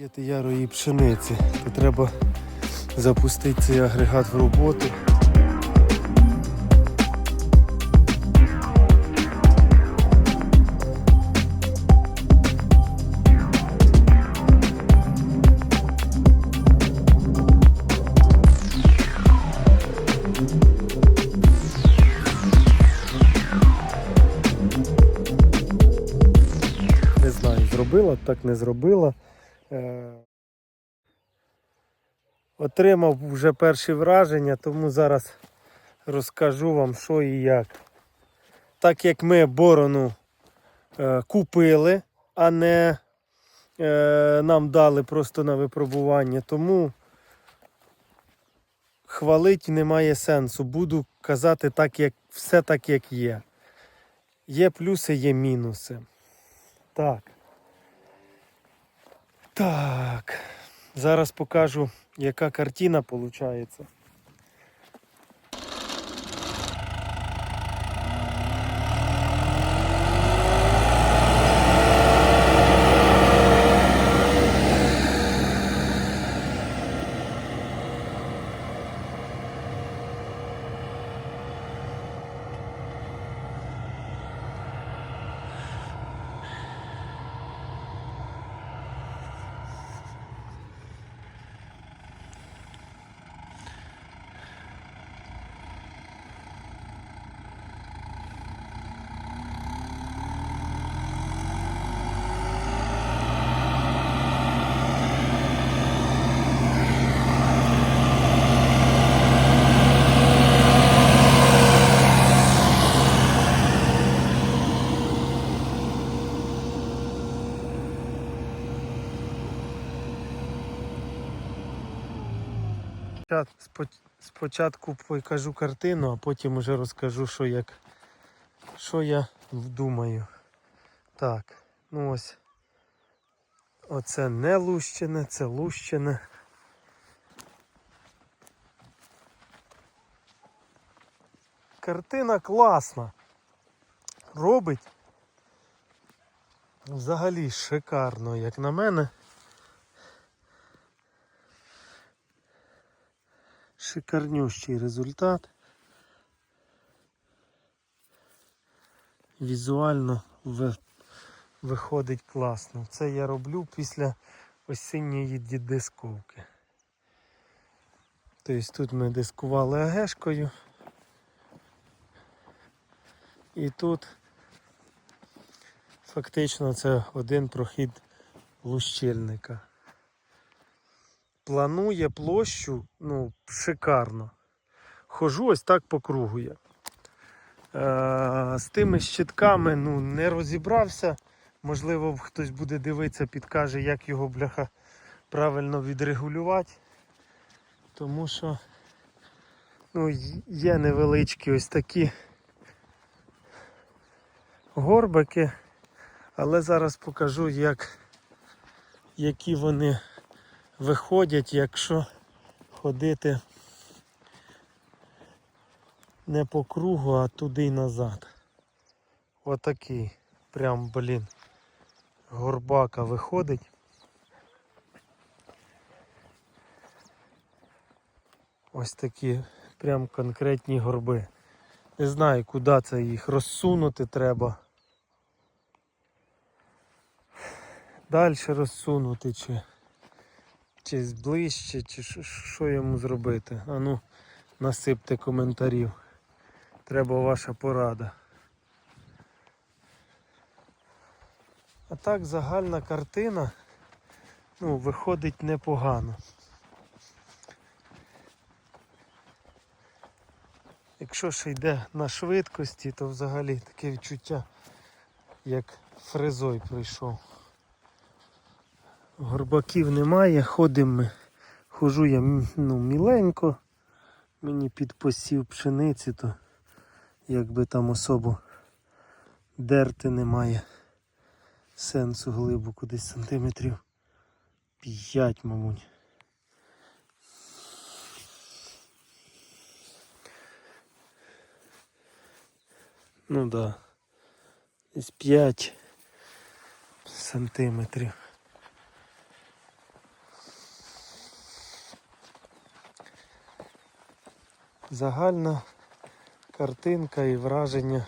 Сіяти ярої пшениці, то треба запустити цей агрегат в роботу. Зробила, так не зробила. Е, Отримав вже перші враження, тому зараз розкажу вам, що і як. Так як ми борону е, купили, а не е, нам дали просто на випробування, тому хвалити немає сенсу. Буду казати так, як, все так, як є. Є плюси, є мінуси. Так. Так. Зараз покажу, яка картина виходить. Спочатку покажу картину, а потім уже розкажу, що як що я думаю. Так, ну ось. Оце не лущене, це лущене. Картина класна. Робить взагалі шикарно, як на мене. Шикарнющий результат. Візуально виходить класно. Це я роблю після осінньої ді- дисковки. Тобто тут ми дискували агешкою. І тут фактично це один прохід лущильника планує площу ну, шикарно. Хожу ось так по кругу я. Е, з тими щитками ну, не розібрався. Можливо, хтось буде дивитися, підкаже, як його бляха правильно відрегулювати. Тому що ну, є невеличкі ось такі горбики, але зараз покажу, як, які вони виходять, якщо ходити не по кругу, а туди й назад. Отакий. Прям, блін, горбака виходить. Ось такі прям конкретні горби. Не знаю, куди це їх розсунути треба. Далі розсунути чи чи ближче, чи що- йому зробити. А ну, насипте коментарів. Треба ваша порада. А так загальна картина ну, виходить непогано. Якщо ще йде на швидкості, то взагалі таке відчуття, як фрезой прийшов. Горбаків немає, ходимо. Хожу я ну, міленько. Мені під посів пшениці, то якби там особо дерти немає сенсу глибоко, десь сантиметрів 5, мабуть. Ну да. Десь 5 сантиметрів. Загальна картинка і враження,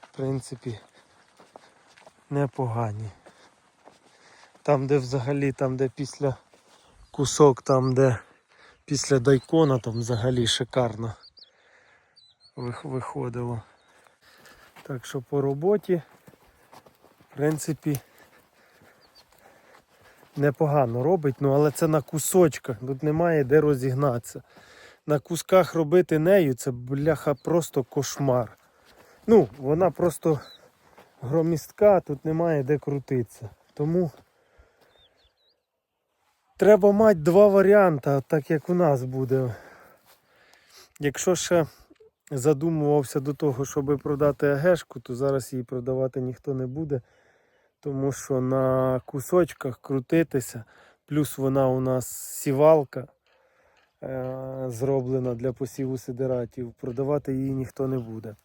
в принципі, непогані. Там, де взагалі, там, де після кусок, там, де після дайкона, там взагалі шикарно виходило. Так що по роботі, в принципі, непогано робить, ну але це на кусочках, тут немає де розігнатися. На кусках робити нею це бляха просто кошмар. Ну, вона просто громістка, тут немає де крутитися. Тому треба мати два варіанти, так як у нас буде. Якщо ще задумувався до того, щоб продати агешку, то зараз її продавати ніхто не буде. Тому що на кусочках крутитися, плюс вона у нас сівалка зроблена для посіву сидератів, продавати її ніхто не буде.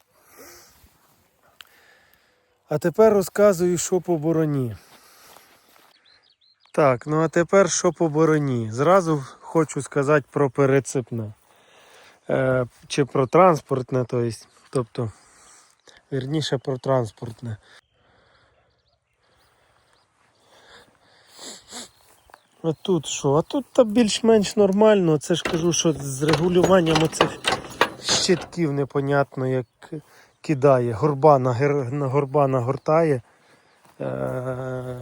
А тепер розказую, що по бороні. Так, ну а тепер що по бороні? Зразу хочу сказати про перецепне. Е, чи про транспортне, то есть, тобто, вірніше про транспортне. А тут що? А тут та більш-менш нормально. Це ж кажу, що з регулюванням оцих щитків непонятно як кидає. Горба на, гер... горба нагортає. Е...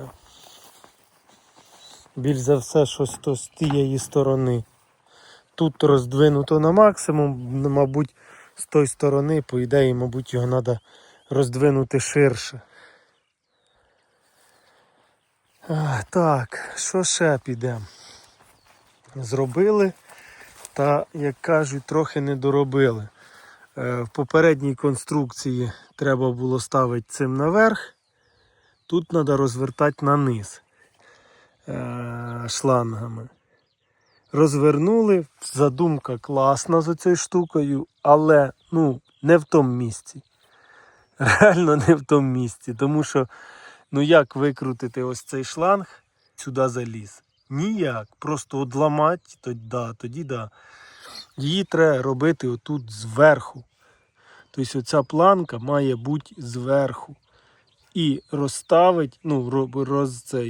Більш за все, щось то з тієї сторони. Тут роздвинуто на максимум, мабуть, з тої сторони, по ідеї, мабуть, його треба роздвинути ширше. Так, що ще піде? Зробили, та, як кажуть, трохи не доробили. Е, в попередній конструкції треба було ставити цим наверх, тут треба розвертати на низ е, шлангами. Розвернули, задумка класна за цією штукою, але ну, не в тому місці. Реально не в тому місці. Тому що, ну як викрутити ось цей шланг сюди заліз? Ніяк. Просто одламати, тоді да, тоді да. Її треба робити отут зверху. Тобто оця планка має бути зверху. І розставити, ну, ро- роз, це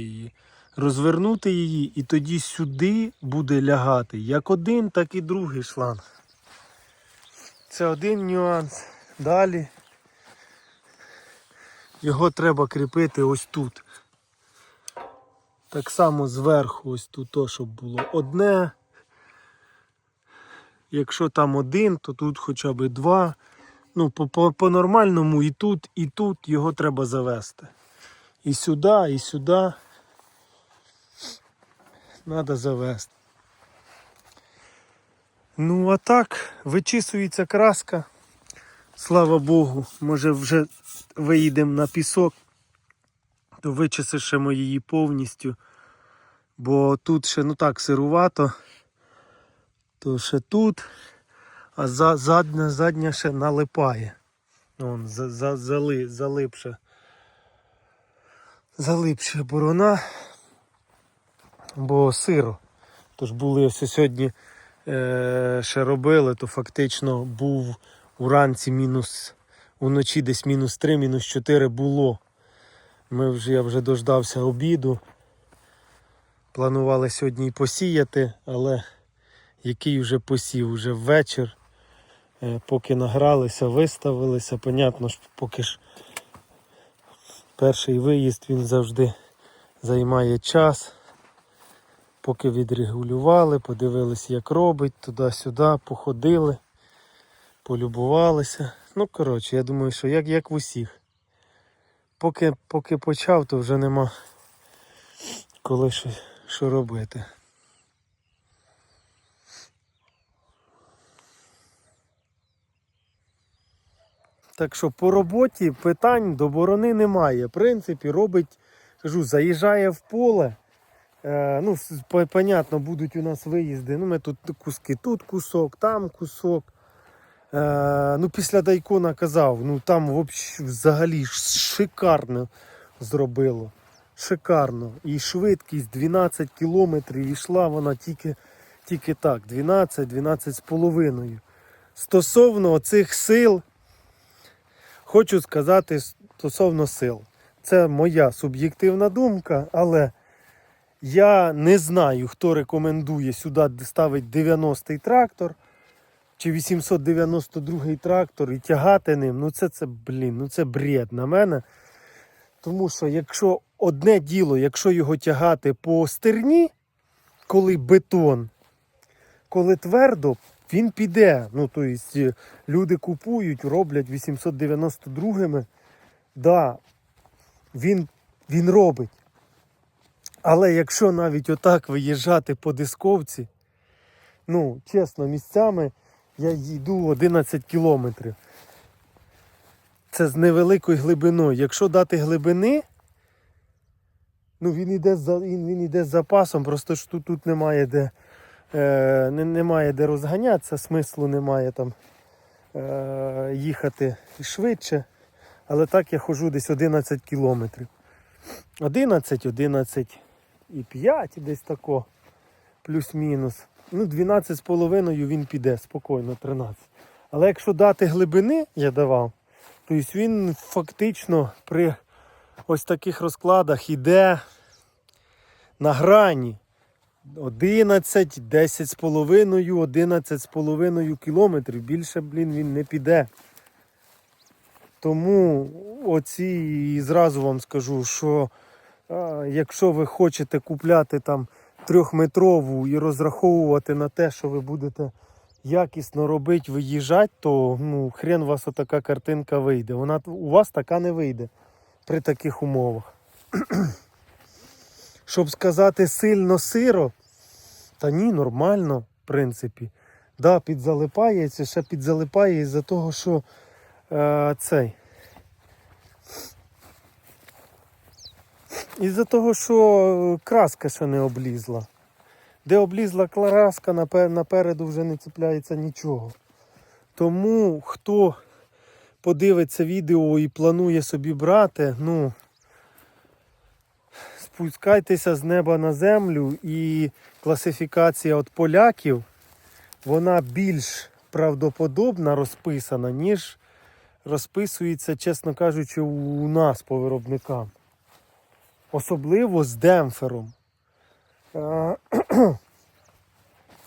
розвернути її, і тоді сюди буде лягати як один, так і другий шланг. Це один нюанс. Далі його треба кріпити ось тут. Так само зверху, ось тут, то, щоб було одне. Якщо там один, то тут хоча б два. Ну, по- по- по-нормальному і тут, і тут його треба завести. І сюди, і сюди. Треба завести. Ну, а так, вичісується краска. Слава Богу, може вже виїдемо на пісок, то вичисимо її повністю. Бо тут ще ну так сирувато, то ще тут, а за, задня, задня ще налипає. Вон, за, за, зали, залипше. Залипше борона, бо сиро. Тож були ось сьогодні е, ще робили, то фактично був уранці мінус, уночі десь мінус 3, мінус 4 було. Ми вже, я вже дождався обіду. Планували сьогодні і посіяти, але який вже посів, вже ввечір. Е, Поки награлися, виставилися, понятно, що поки ж перший виїзд він завжди займає час. Поки відрегулювали, подивилися, як робить, туди-сюди, походили, полюбувалися. Ну, коротше, я думаю, що як, як в усіх. Поки, поки почав, то вже нема коли що, що робити. Так що по роботі питань до борони немає. В принципі, робить, кажу, заїжджає в поле. Е, ну, понятно, будуть у нас виїзди. Ну, ми тут куски, тут кусок, там кусок. Е, ну, після Дайкона казав, ну там взагалі шикарно зробило. Шикарно. І швидкість 12 кілометрів йшла вона тільки, тільки так, 12-12 з половиною. Стосовно цих сил, хочу сказати стосовно сил. Це моя суб'єктивна думка, але я не знаю, хто рекомендує сюди ставити 90-й трактор чи 892-й трактор і тягати ним. Ну це, це, блін, ну це бред на мене. Тому що якщо одне діло, якщо його тягати по стерні, коли бетон, коли твердо, він піде. Ну, тобто люди купують, роблять 892-ми. Да, він, він робить. Але якщо навіть отак виїжджати по дисковці, ну, чесно, місцями я йду 11 кілометрів. Це з невеликою глибиною. Якщо дати глибини, ну він іде з, він, він іде з запасом, просто ж тут, тут немає де, е, немає де розганятися, смислу немає там е, їхати швидше. Але так я ходжу десь 11 кілометрів. 11, 11 і 5 десь тако, плюс-мінус. Ну, 12 з половиною він піде спокійно, 13. Але якщо дати глибини, я давав, то тобто він фактично при ось таких розкладах іде на грані 11, 10 з половиною, 11 з половиною кілометрів. Більше, блін, він не піде. Тому оці і зразу вам скажу, що а, якщо ви хочете купляти там трьохметрову і розраховувати на те, що ви будете якісно робити, виїжджати, то ну, хрен у вас отака картинка вийде. Вона у вас така не вийде при таких умовах. Щоб сказати сильно сиро, та ні, нормально, в принципі. Да, підзалипається, ще підзалипає із-за того, що е, цей. Із-за того, що краска ще не облізла. Де облізла краска, напереду вже не цепляється нічого. Тому хто подивиться відео і планує собі брати, ну спускайтеся з неба на землю і класифікація от поляків, вона більш правдоподобна розписана, ніж розписується, чесно кажучи, у нас по виробникам. Особливо з демпфером. Е,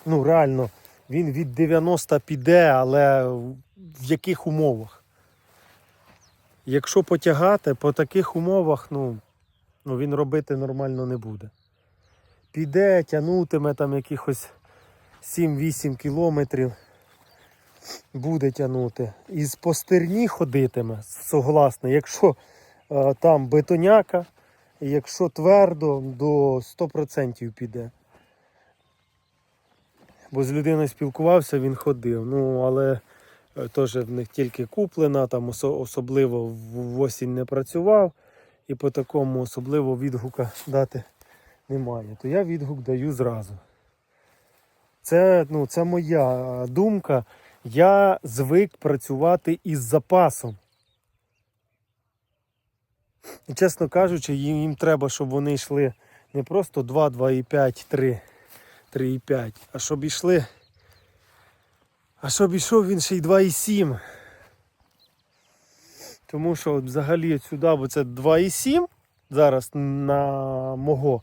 Ну, реально, він від 90 піде, але в яких умовах? Якщо потягати, по таких умовах, ну, ну він робити нормально не буде. Піде, тягнутиме там якихось 7-8 кілометрів. Буде тягнути. І з постерні ходитиме, согласно. Якщо е, там бетоняка, якщо твердо, до 100% піде. Бо з людиною спілкувався, він ходив. Ну, але е, теж в них тільки куплена, там особливо в осінь не працював. І по такому особливо відгука дати немає. То я відгук даю зразу. Це, ну, це моя думка. Я звик працювати із запасом. І, чесно кажучи, їм, їм треба, щоб вони йшли не просто 2, 2,5, 3, 3,5, а щоб йшли. А щоб йшов він ще й 2,7. Тому що от взагалі сюди, бо це 2,7 зараз на мого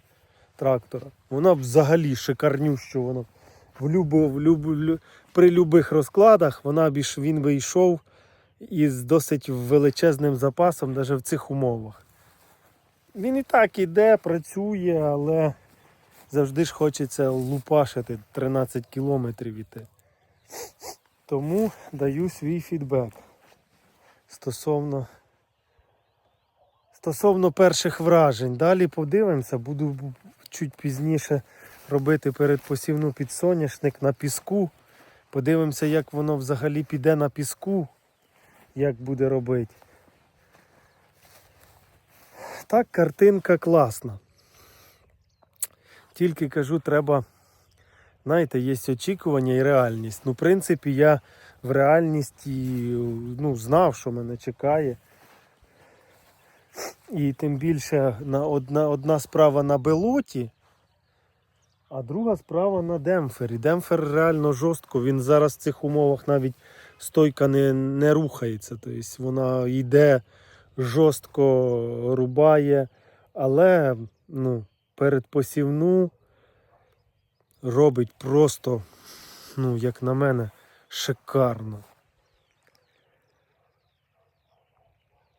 трактора. Воно взагалі шикарнющо. Воно в любо, в любо, при любих розкладах вона б він би йшов із досить величезним запасом, навіть в цих умовах. Він і так іде, працює, але завжди ж хочеться лупашити 13 кілометрів іти. Тому даю свій фідбек стосовно, стосовно перших вражень. Далі подивимося, буду чуть пізніше робити передпосівну під соняшник на піску. Подивимося, як воно взагалі піде на піску, як буде робити. Так, картинка класна. Тільки кажу, треба, знаєте, є очікування і реальність. Ну, в принципі, я в реальності ну, знав, що мене чекає. І тим більше на одна, одна справа на белоті, А друга справа на демпфері. Демпфер реально жорстко. Він зараз в цих умовах навіть стойка не, не рухається. Тобто вона йде жорстко рубає, але ну, перед посівну робить просто, ну, як на мене, шикарно.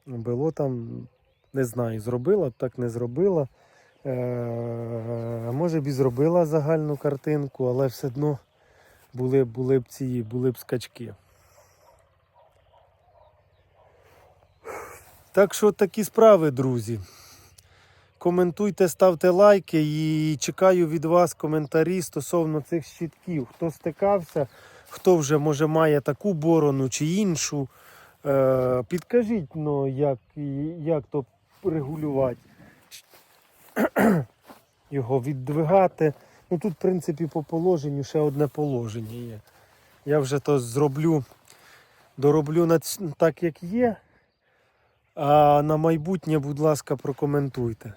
Було там, не знаю, зробила, так не зробила. Е, може б і зробила загальну картинку, але все одно були, були б ці були б скачки. Так що такі справи, друзі. Коментуйте, ставте лайки і чекаю від вас коментарі стосовно цих щитків. Хто стикався, хто вже може має таку борону чи іншу. Е, підкажіть, ну, як, як то регулювати, його віддвигати. Ну тут, в принципі, по положенню ще одне положення є. Я вже то зроблю, дороблю так, як є. А на майбутнє, будь ласка, прокоментуйте.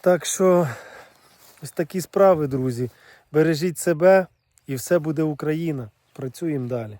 Так що ось такі справи, друзі. Бережіть себе і все буде Україна. Працюємо далі.